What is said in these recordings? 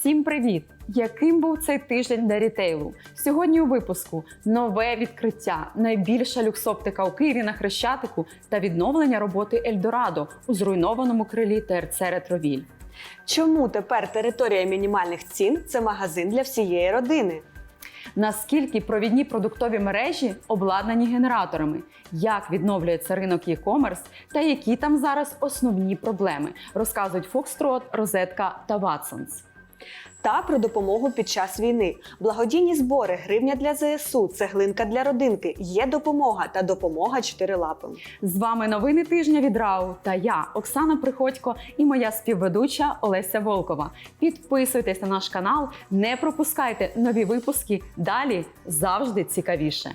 Всім привіт! Яким був цей тиждень для рітейлу? Сьогодні у випуску нове відкриття, найбільша люксоптика у Києві на Хрещатику та відновлення роботи Ельдорадо у зруйнованому крилі ТРЦ Ретровіль. Чому тепер територія мінімальних цін це магазин для всієї родини? Наскільки провідні продуктові мережі обладнані генераторами? Як відновлюється ринок e-commerce та які там зараз основні проблеми? Розказують Foxtrot, Розетка та Watsons. Та про допомогу під час війни. Благодійні збори, гривня для ЗСУ, цеглинка для родинки, є допомога та допомога чотирилапим. З вами новини тижня від Рау та я, Оксана Приходько, і моя співведуча Олеся Волкова. Підписуйтесь на наш канал, не пропускайте нові випуски. Далі завжди цікавіше.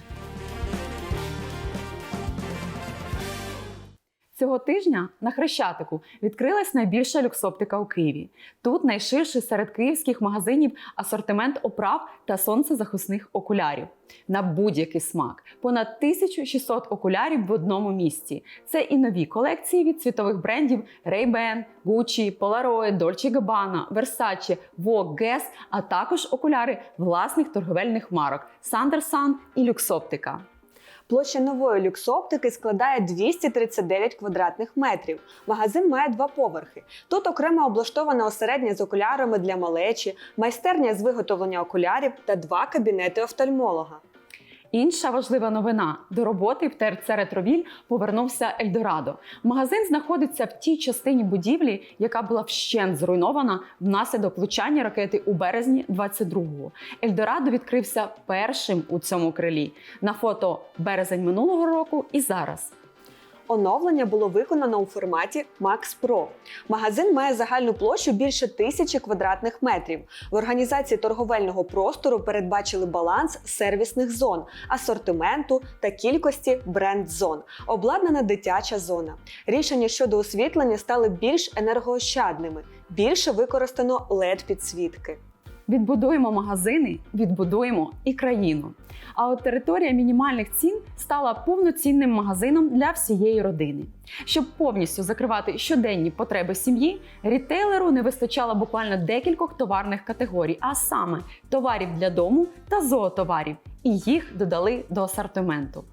Цього тижня на Хрещатику відкрилась найбільша люксоптика у Києві. Тут найширший серед київських магазинів асортимент оправ та сонцезахисних окулярів на будь-який смак. Понад 1600 окулярів в одному місці. Це і нові колекції від світових брендів Ray-Ban, Gucci, Polaroid, Dolce Gabbana, Versace, Vogue, Guess, а також окуляри власних торговельних марок Sanderson і Люксоптика. Площа нової люксоптики складає 239 квадратних метрів. Магазин має два поверхи. Тут окремо облаштована осередня з окулярами для малечі, майстерня з виготовлення окулярів та два кабінети офтальмолога. Інша важлива новина: до роботи в ТРЦ Ретровіль повернувся Ельдорадо. Магазин знаходиться в тій частині будівлі, яка була вщент зруйнована внаслідок влучання ракети у березні 22-го. Ельдорадо відкрився першим у цьому крилі. На фото березень минулого року і зараз. Оновлення було виконано у форматі Max Pro. Магазин має загальну площу більше тисячі квадратних метрів. В організації торговельного простору передбачили баланс сервісних зон, асортименту та кількості бренд-зон. Обладнана дитяча зона. Рішення щодо освітлення стали більш енергоощадними. Більше використано led підсвітки. Відбудуємо магазини, відбудуємо і країну. А от територія мінімальних цін стала повноцінним магазином для всієї родини. Щоб повністю закривати щоденні потреби сім'ї, рітейлеру не вистачало буквально декількох товарних категорій, а саме товарів для дому та зоотоварів, і їх додали до асортименту.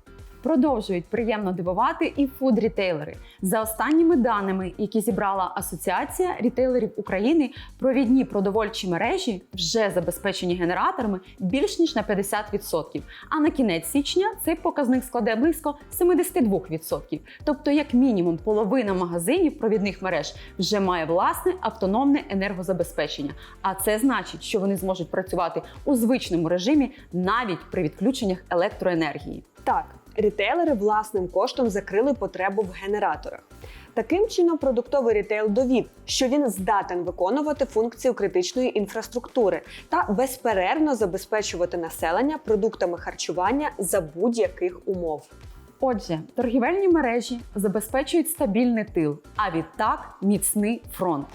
Продовжують приємно дивувати і фуд-рітейлери. За останніми даними, які зібрала Асоціація рітейлерів України, провідні продовольчі мережі вже забезпечені генераторами більш ніж на 50%. А на кінець січня цей показник складе близько 72%. Тобто, як мінімум, половина магазинів провідних мереж вже має власне автономне енергозабезпечення. А це значить, що вони зможуть працювати у звичному режимі навіть при відключеннях електроенергії. Так, рітейлери власним коштом закрили потребу в генераторах. Таким чином, продуктовий рітейл довів, що він здатен виконувати функцію критичної інфраструктури та безперервно забезпечувати населення продуктами харчування за будь-яких умов. Отже, торгівельні мережі забезпечують стабільний тил, а відтак міцний фронт.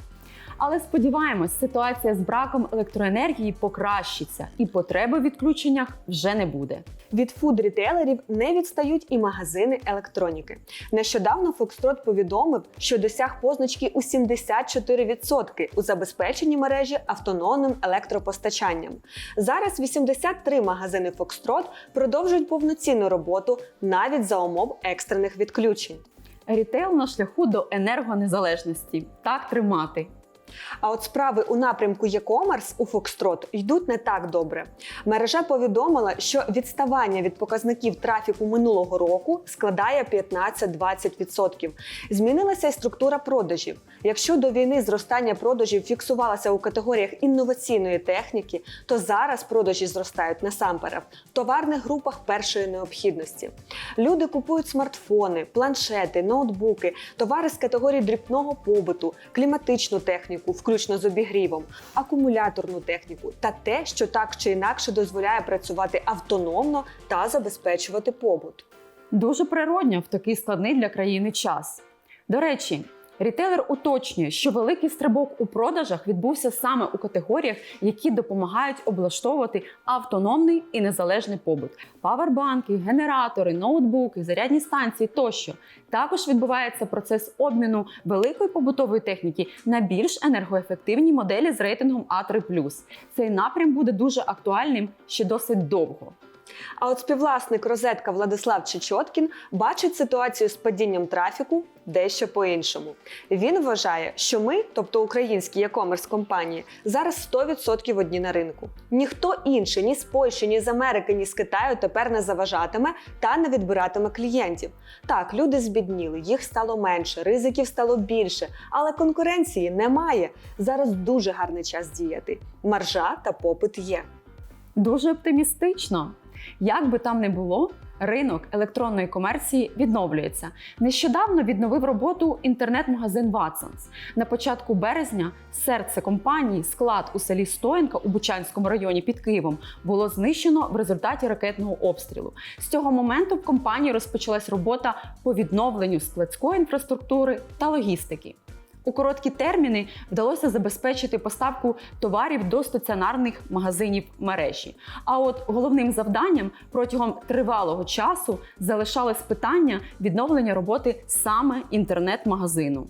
Але сподіваємось, ситуація з браком електроенергії покращиться, і потреби в відключеннях вже не буде. Від фуд-рітейлерів не відстають і магазини електроніки. Нещодавно Foxtrot повідомив, що досяг позначки у 74% у забезпеченні мережі автономним електропостачанням. Зараз 83 магазини Foxtrot продовжують повноцінну роботу навіть за умов екстрених відключень. Рітейл на шляху до енергонезалежності. Так тримати. А от справи у напрямку e-commerce у Foxtrot йдуть не так добре. Мережа повідомила, що відставання від показників трафіку минулого року складає 15-20%. Змінилася й структура продажів. Якщо до війни зростання продажів фіксувалося у категоріях інноваційної техніки, то зараз продажі зростають насамперед в товарних групах першої необхідності. Люди купують смартфони, планшети, ноутбуки, товари з категорії дрібного побуту, кліматичну техніку, включно з обігрівом, акумуляторну техніку та те, що так чи інакше дозволяє працювати автономно та забезпечувати побут. Дуже природньо в такий складний для країни час. До речі, Рітейлер уточнює, що великий стрибок у продажах відбувся саме у категоріях, які допомагають облаштовувати автономний і незалежний побут: павербанки, генератори, ноутбуки, зарядні станції тощо. Також відбувається процес обміну великої побутової техніки на більш енергоефективні моделі з рейтингом А3+. Цей напрям буде дуже актуальним ще досить довго. А от співвласник розетка Владислав Чечоткін бачить ситуацію з падінням трафіку дещо по-іншому. Він вважає, що ми, тобто українські e-commerce компанії, зараз 100% одні на ринку. Ніхто інший, ні з Польщі, ні з Америки, ні з Китаю тепер не заважатиме та не відбиратиме клієнтів. Так, люди збідніли, їх стало менше, ризиків стало більше, але конкуренції немає. Зараз дуже гарний час діяти. Маржа та попит є. Дуже оптимістично. Як би там не було, ринок електронної комерції відновлюється. Нещодавно відновив роботу інтернет-магазин Watsons. На початку березня серце компанії, склад у селі Стоянка у Бучанському районі під Києвом було знищено в результаті ракетного обстрілу. З цього моменту в компанії розпочалась робота по відновленню складської інфраструктури та логістики. У короткі терміни вдалося забезпечити поставку товарів до стаціонарних магазинів мережі. А от головним завданням протягом тривалого часу залишалось питання відновлення роботи саме інтернет-магазину.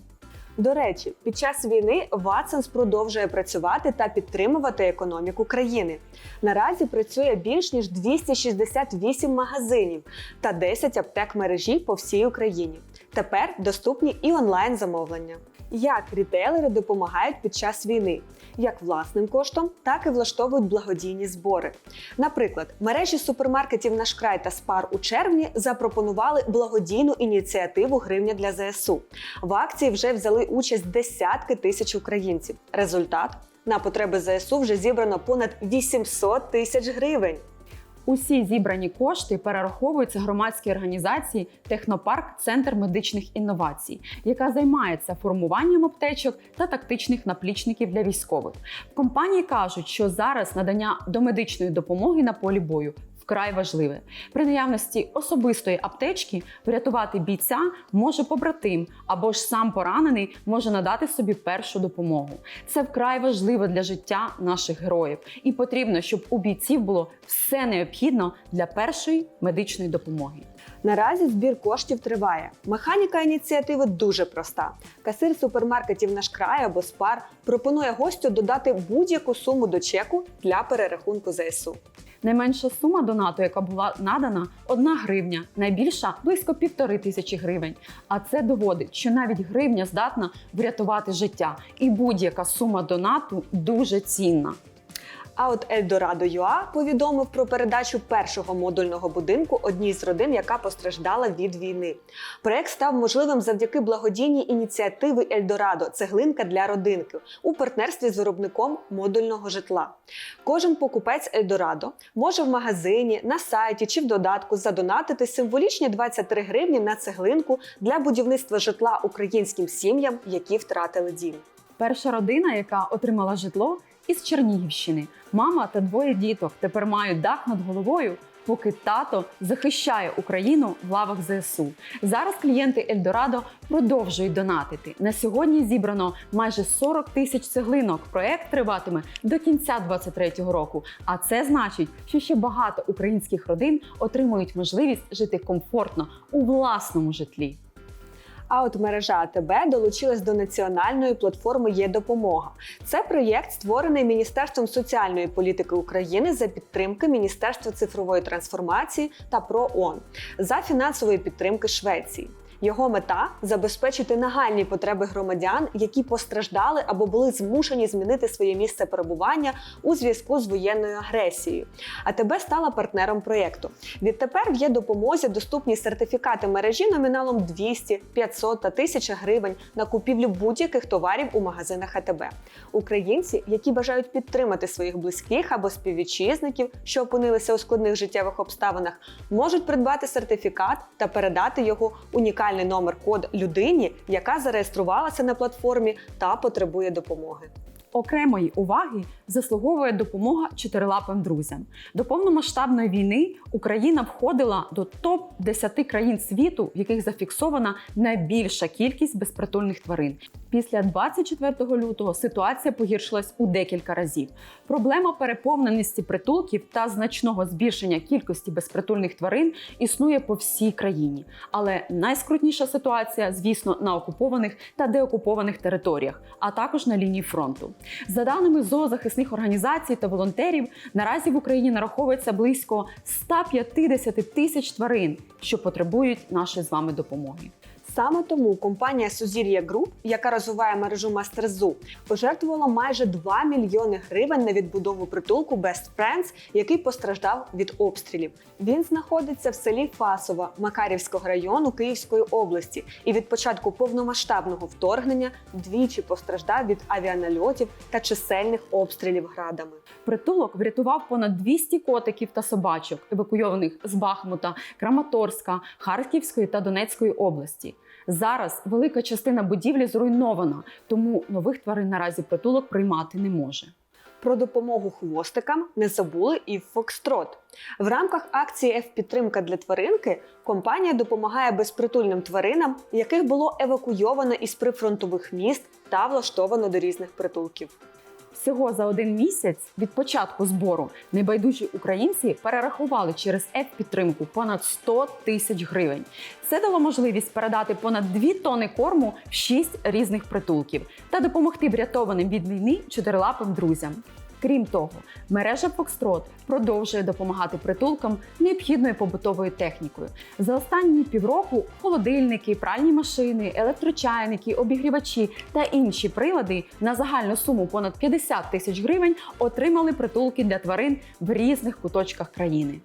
До речі, під час війни Watsons продовжує працювати та підтримувати економіку країни. Наразі працює більш ніж 268 магазинів та 10 аптек мережі по всій Україні. Тепер доступні і онлайн замовлення. Як рітейлери допомагають під час війни, як власним коштом, так і влаштовують благодійні збори. Наприклад, мережі супермаркетів «Наш край» та Спар у червні запропонували благодійну ініціативу Гривня для ЗСУ. В акції вже взяли участь десятки тисяч українців. Результат на потреби ЗСУ вже зібрано понад 800 тисяч гривень. Усі зібрані кошти перераховуються громадській організації Технопарк Центр медичних інновацій, яка займається формуванням аптечок та тактичних наплічників для військових. В компанії кажуть, що зараз надання домедичної допомоги на полі бою. Вкрай важливе при наявності особистої аптечки врятувати бійця може побратим або ж сам поранений може надати собі першу допомогу. Це вкрай важливо для життя наших героїв, і потрібно, щоб у бійців було все необхідно для першої медичної допомоги. Наразі збір коштів триває. Механіка ініціативи дуже проста. Касир супермаркетів наш край або спар пропонує гостю додати будь-яку суму до чеку для перерахунку ЗСУ. Найменша сума донату, яка була надана, 1 гривня, найбільша близько півтори тисячі гривень. А це доводить, що навіть гривня здатна врятувати життя, і будь-яка сума донату дуже цінна. А от Eldorado.ua повідомив про передачу першого модульного будинку одній з родин, яка постраждала від війни. Проект став можливим завдяки благодійній ініціативи Ельдорадо цеглинка для родинки у партнерстві з виробником модульного житла. Кожен покупець Ельдорадо може в магазині, на сайті чи в додатку задонатити символічні 23 гривні на цеглинку для будівництва житла українським сім'ям, які втратили дім. Перша родина, яка отримала житло із Чернігівщини. Мама та двоє діток тепер мають дах над головою, поки тато захищає Україну в лавах ЗСУ. Зараз клієнти Ельдорадо продовжують донатити. На сьогодні зібрано майже 40 тисяч цеглинок. Проект триватиме до кінця 2023 року. А це значить, що ще багато українських родин отримують можливість жити комфортно у власному житлі. А от мережа АТБ долучилась до національної платформи Є допомога. Це проєкт, створений Міністерством соціальної політики України за підтримки Міністерства цифрової трансформації та ПРООН за фінансової підтримки Швеції. Його мета забезпечити нагальні потреби громадян, які постраждали або були змушені змінити своє місце перебування у зв'язку з воєнною агресією. АТБ стала партнером проєкту. Відтепер в є допомозі доступні сертифікати мережі номіналом 200, 500 та 1000 гривень на купівлю будь-яких товарів у магазинах АТБ. Українці, які бажають підтримати своїх близьких або співвітчизників, що опинилися у складних життєвих обставинах, можуть придбати сертифікат та передати його унікальний номер код людині, яка зареєструвалася на платформі та потребує допомоги. Окремої уваги заслуговує допомога чотирилапим друзям. До повномасштабної війни Україна входила до топ 10 країн світу, в яких зафіксована найбільша кількість безпритульних тварин. Після 24 лютого ситуація погіршилась у декілька разів. Проблема переповненості притулків та значного збільшення кількості безпритульних тварин існує по всій країні. Але найскрутніша ситуація, звісно, на окупованих та деокупованих територіях, а також на лінії фронту. За даними зоозахисних організацій та волонтерів, наразі в Україні нараховується близько 150 тисяч тварин, що потребують нашої з вами допомоги. Саме тому компанія Сузір'я Груп, яка розвиває мережу Мастерзу, пожертвувала майже 2 мільйони гривень на відбудову притулку Best Friends, який постраждав від обстрілів. Він знаходиться в селі Фасова Макарівського району Київської області, і від початку повномасштабного вторгнення двічі постраждав від авіанальотів та чисельних обстрілів градами. Притулок врятував понад 200 котиків та собачок, евакуйованих з Бахмута, Краматорська, Харківської та Донецької області. Зараз велика частина будівлі зруйнована, тому нових тварин наразі притулок приймати не може. Про допомогу хвостикам не забули і Фокстрот. В рамках акції F-підтримка для тваринки компанія допомагає безпритульним тваринам, яких було евакуйовано із прифронтових міст та влаштовано до різних притулків. Всього за один місяць від початку збору небайдужі українці перерахували через еп-підтримку понад 100 тисяч гривень. Це дало можливість передати понад 2 тони корму в 6 різних притулків та допомогти врятованим від війни чотирилапим друзям. Крім того, мережа Фокстрот продовжує допомагати притулкам необхідною побутовою технікою. За останні півроку холодильники, пральні машини, електрочайники, обігрівачі та інші прилади на загальну суму понад 50 тисяч гривень отримали притулки для тварин в різних куточках країни.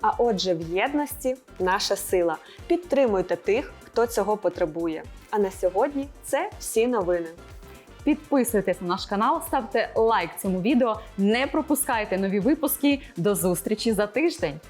А отже, в єдності наша сила. Підтримуйте тих, хто цього потребує. А на сьогодні це всі новини. Підписуйтесь на наш канал, ставте лайк цьому відео, не пропускайте нові випуски. До зустрічі за тиждень.